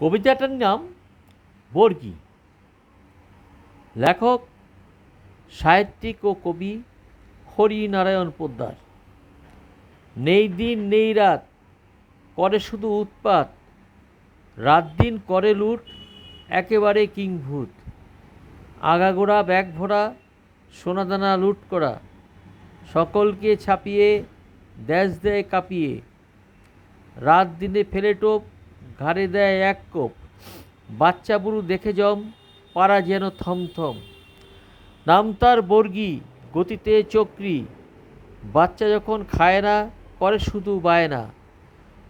কবিতাটার নাম বর্গি। লেখক, সাহিত্যিক ও কবি হরিনারায়ণ পোদ্দার। নেই দিন, নেই রাত, করে শুধু উৎপাত, রাত দিন করে লুট, একেবারে কিংভূত। আগাগোড়া ব্যাগ ভরা, সোনাদানা লুট করা, সকলকে ছাপিয়ে, দেশ দেয় কাঁপিয়ে। রাত দিনে ফেলে টোপ ঘাড়ে দেয় এক কোপ। বাচ্চা বুড়ো দেখে জম, পাড়া যেন থমথম। নাম তার বর্গি, গতিতে চক্রি। বাচ্চা যখন খায় না করে শুধু বায়না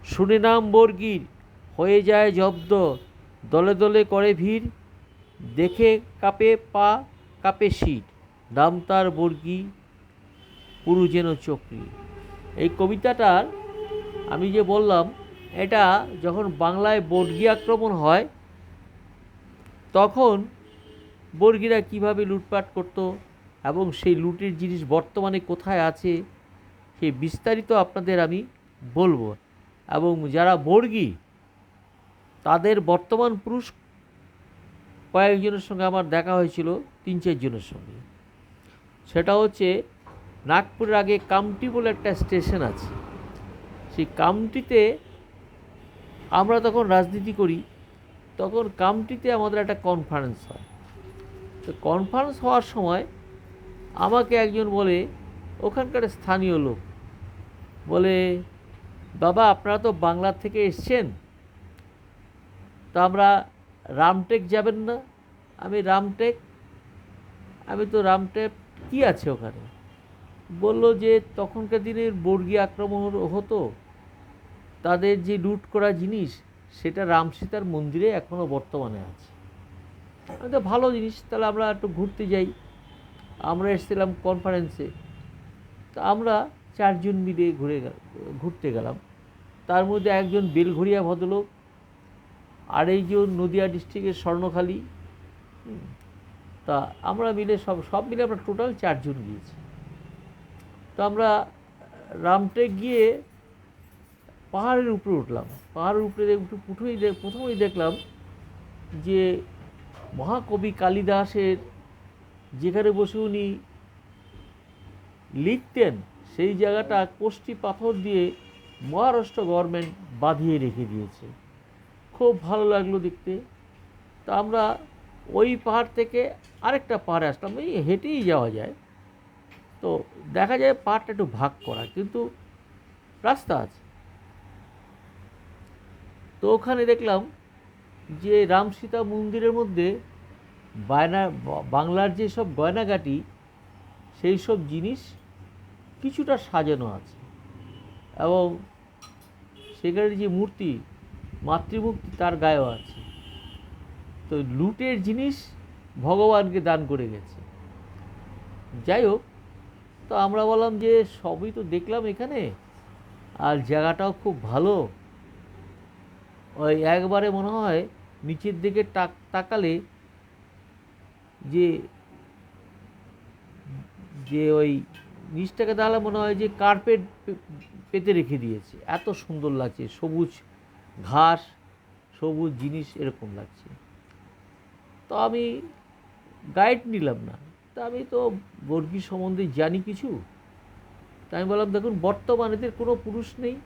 শুনে নাম বর্গির, হয়ে যায় জব্দ। দলে দলে করে ভিড়। দেখে কাপে পা, কাপে শির। নাম তার বর্গি, পুরু যেন চক্রি। এই কবিতাটার আমি যে বললাম এটা যখন বাংলায় বর্গী আক্রমণ হয়, তখন বর্গীরা কীভাবে লুটপাট করত এবং সেই লুটের জিনিস বর্তমানে কোথায় আছে সেই বিস্তারিত আপনাদের আমি বলব। এবং যারা বর্গী, তাদের বর্তমান পুরুষ কয়েকজনের সঙ্গে আমার দেখা হয়েছিল তিন চারজনের সঙ্গে। সেটা হচ্ছে নাগপুরের আগে কামটি বলে একটা স্টেশন আছে। সেই কামটিতে আমরা তখন রাজনীতি করি, তখন কামটিতে আমাদের একটা কনফারেন্স হয়। তো কনফারেন্স হওয়ার সময় আমাকে একজন বলে, ওখানকার স্থানীয় লোক। বলে, বাবা, আপনারা তো বাংলা থেকে এসছেন। তো আমরা রামটেক যাবেন না। আমি রামটেক, আমি তো রামটেক, কি আছে ওখানে? বলল যে, তখনকার দিনের বর্গী আক্রমণ হতো। তাদের যে লুট করা জিনিস, সেটা রাম সীতার মন্দিরে এখনও বর্তমানে আছে। তো ভালো জিনিস, তাহলে আমরা একটু ঘুরতে যাই। আমরা এসেছিলাম কনফারেন্সে তো আমরা চারজন মিলে ঘুরে ঘুরতে গেলাম। তার মধ্যে একজন বেলঘড়িয়া ভদ্রলোক, আর এইজন নদিয়া ডিস্ট্রিক্টের স্বর্ণখালী। তা আমরা মিলে সব সব মিলে আমরা টোটাল চারজন গিয়েছি। তো আমরা রামটেক গিয়ে পাহাড়ের উপরে উঠলাম। পাহাড়ের উপরে প্রথমেই দেখ- প্রথমেই দেখলাম যে মহাকবি কালিদাসের যেখানে বসে উনি লিখতেন, সেই জায়গাটা কোষ্টি পাথর দিয়ে মহারাষ্ট্র গভর্নমেন্ট বাঁধিয়ে রেখে দিয়েছে। খুব ভালো লাগল দেখতে। তা আমরা ওই পাহাড় থেকে আরেকটা পাহাড়ে আসলাম, এই হেঁটেই যাওয়া যায়। তো দেখা যায় পাহাড়টা একটু ভাগ করা, কিন্তু রাস্তা আছে। তো ওখানে দেখলাম যে রাম সীতা মন্দিরের মধ্যে বায়না, বাংলার যে সব গয়নাগাটি, সেই সব জিনিস কিছুটা সাজানো আছে। এবং সেখানে যে মূর্তি, মাতৃমূর্তি, তার গায়েও আছে। তো লুটের জিনিস ভগবানকে দান করে গেছে। যাই হোক, তো আমরা বললাম যে সবই তো দেখলাম এখানে, আর জায়গাটাও খুব ভালো। ওই একবারে মনে হয় নিচের দিকে টাক- তাকালে যে যে ওই নিচটাকে তাহলে মনে হয় যে কার্পেট পেতে রেখে দিয়েছে। এত সুন্দর লাগছে, সবুজ ঘাস, সবুজ জিনিস এরকম লাগছে। তো আমি গাইড নিলাম না। তা আমি তো বর্গী সম্বন্ধে জানি কিছু। তাই আমি বললাম, দেখুন, বর্তমানে এদের কোনো পুরুষ নেই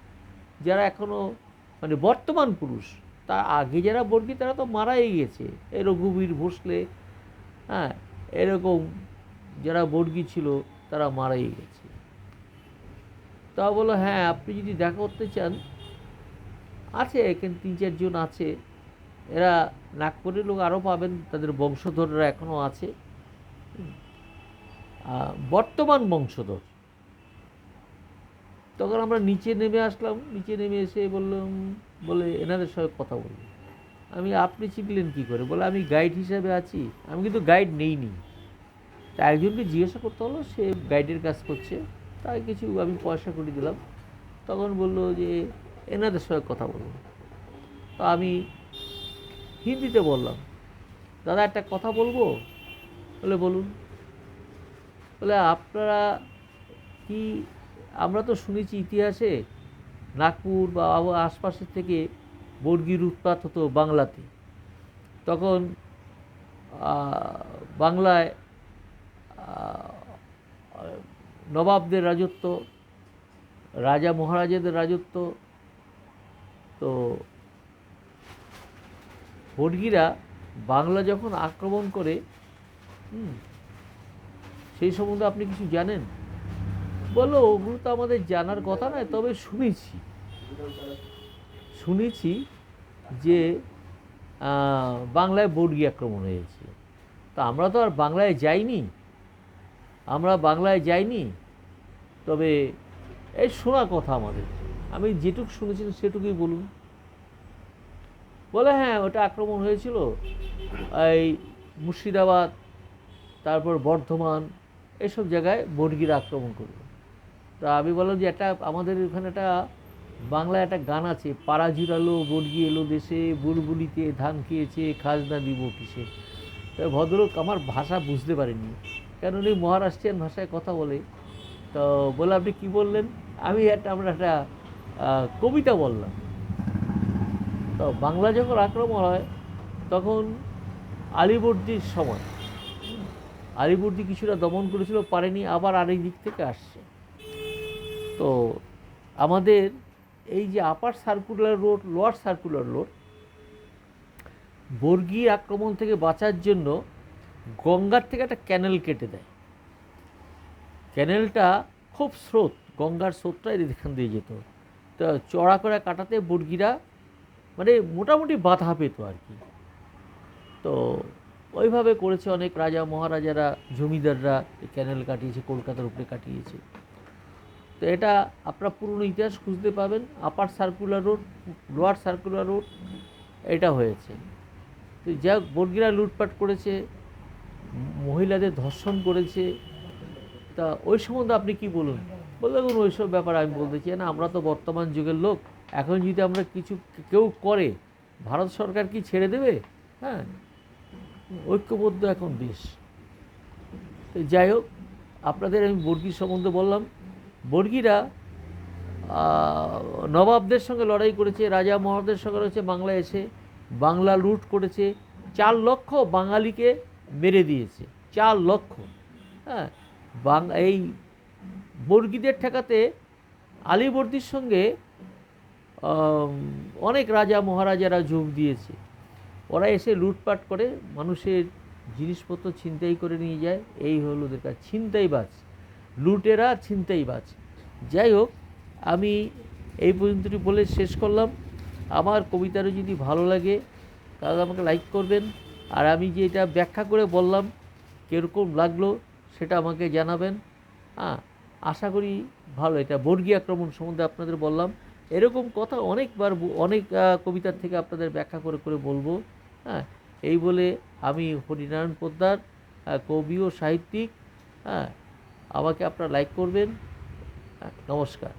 যারা এখনও মানে বর্তমান পুরুষ, তা আগে যারা বর্গী তারা তো মারাই গেছে। এই রঘুবীর ভোসলে হ্যাঁ এরকম যারা বর্গী ছিল তারা মারাই গেছে। তা বলো হ্যাঁ আপনি যদি দেখা করতে চান, আছে, এখানে তিন চারজন আছে। এরা নাগপুরের লোক আরও পাবেন, তাদের বংশধররা এখনও আছে। বর্তমান বংশধর। তখন আমরা নিচে নেমে আসলাম, নিচে নেমে এসে বললাম, বলে, এনাদের সঙ্গে কথা বলব। আমি, আপনি চিনলেন কী করে? বলে, আমি গাইড হিসাবে আছি, আমি কিন্তু গাইড নেইনি। তা একজনকে জিজ্ঞাসা করতে হলো, সে গাইডের কাজ করছে তাই কিছু আমি পয়সা করে দিলাম। তখন বলল যে, এনাদের সঙ্গে কথা বলব। তো আমি হিন্দিতে বললাম, দাদা, একটা কথা বলব? বলে, বলুন। বলে, আপনারা কি আমরা তো শুনেছি ইতিহাসে নাগপুর বা আশপাশের থেকে বর্গির উৎপাত হতো বাংলাতে। তখন বাংলায় নবাবদের রাজত্ব, রাজা মহারাজাদের রাজত্ব, তো বর্গিরা বাংলা যখন আক্রমণ করে সেই সম্বন্ধে আপনি কিছু জানেন? বলো, ওগুলো তো আমাদের জানার কথা নয়, তবে শুনেছি। শুনেছি যে বাংলায় বর্গি আক্রমণ হয়েছে। তা আমরা তো আর বাংলায় যাইনি। আমরা বাংলায় যাইনি। তবে এই শোনা কথা আমাদের। আমি যেটুকু শুনেছিলাম সেটুকুই বলুন। বলে হ্যাঁ ওটা আক্রমণ হয়েছিল। এই মুর্শিদাবাদ, তারপর বর্ধমান, এসব জায়গায় বর্গিরা আক্রমণ করল। তা আমি বললাম যে একটা, আমাদের এখানে একটা বাংলায় একটা গান আছে পাড়া জুড়ালো বর্গি এলো দেশে, বুলবুলিতে ধান খেয়েছে, খাজনা দিব কিসে? তা ভদ্রলোক আমার ভাষা বুঝতে পারেনি কারণ উনি মহারাষ্ট্রিয়ান ভাষায় কথা বলে। তো বলে আপনি কী বললেন? আমি একটা, আমরা একটা কবিতা বললাম। তো বাংলা যখন আক্রমণ হয়, তখন আলিবর্দির সময়, আলিবর্দি কিছুটা দমন করেছিল, পারেনি, আবার আরেক দিক থেকে আসছে। তো আমাদের এই যে upper circular road lower circular road বর্গী আক্রমণ থেকে বাঁচার জন্য গঙ্গার থেকে একটা ক্যানেল কেটে দেয়। ক্যানেলটা খুব স্রোত, গঙ্গার স্রোতটা এখান দিয়ে যেত। তো চড়া করে কাটাতে বর্গিরা মানে মোটামুটি বাধা পেত আর কি। তো ওইভাবে করেছে অনেক রাজা, মহারাজারা, জমিদাররা ক্যানেল কাটিয়েছে, কলকাতার উপরে কাটিয়েছে। তো এটা আপনার পুরনো ইতিহাস খুঁজতে পাবেন upper circular road lower circular road এটা হয়েছে। তো যা বর্গিরা লুটপাট করেছে, মহিলাদের ধর্ষণ করেছে। তা ওই সম্বন্ধে আপনি কি বলুন? বলে দেখুন, ওইসব ব্যাপার আমি বলতে চাই না, আমরা তো বর্তমান যুগের লোক। এখন যদি আমরা কিছু কেউ করে, ভারত সরকার কি ছেড়ে দেবে? হ্যাঁ ঐক্যবদ্ধ এখন দেশ। যাই হোক, আপনাদের আমি বর্গির সম্বন্ধে বললাম। বর্গিরা নবাবদের সঙ্গে লড়াই করেছে, রাজা মহাদের সঙ্গে রয়েছে বাংলায় এসে বাংলা লুট করেছে, চার লক্ষ বাঙালিকে মেরে দিয়েছে, চার লক্ষ। হ্যাঁ বাং, এই বর্গীদের ঠেকাতে আলীবর্দীর সঙ্গে অনেক রাজা মহারাজারা যোগ দিয়েছে। ওরা এসে লুটপাট করে, মানুষের জিনিসপত্র ছিনতাই করে নিয়ে যায়, এই হলো ওদের কাজ, ছিনতাইবাজ। লুটেরা ছিনতাইবাজ যাই হোক, আমি এই পর্যন্তটি বলে শেষ করলাম। আমার কবিতাটা যদি ভালো লাগে, তাহলে আমাকে লাইক করবেন। আর আমি যে এটা ব্যাখ্যা করে বললাম, কীরকম লাগল সেটা আমাকে জানাবেন। হ্যাঁ আশা করি ভালো। এটা বর্গী আক্রমণ সম্বন্ধে আপনাদের বললাম। এরকম কথা অনেকবার অনেক কবিতার থেকে আপনাদের ব্যাখ্যা করে করে বলব। হ্যাঁ এই বলে আমি হরিনারায়ণ পোদ্দার কবি ও সাহিত্যিক। হ্যাঁ আমাকে আপনারা লাইক করবেন। নমস্কার।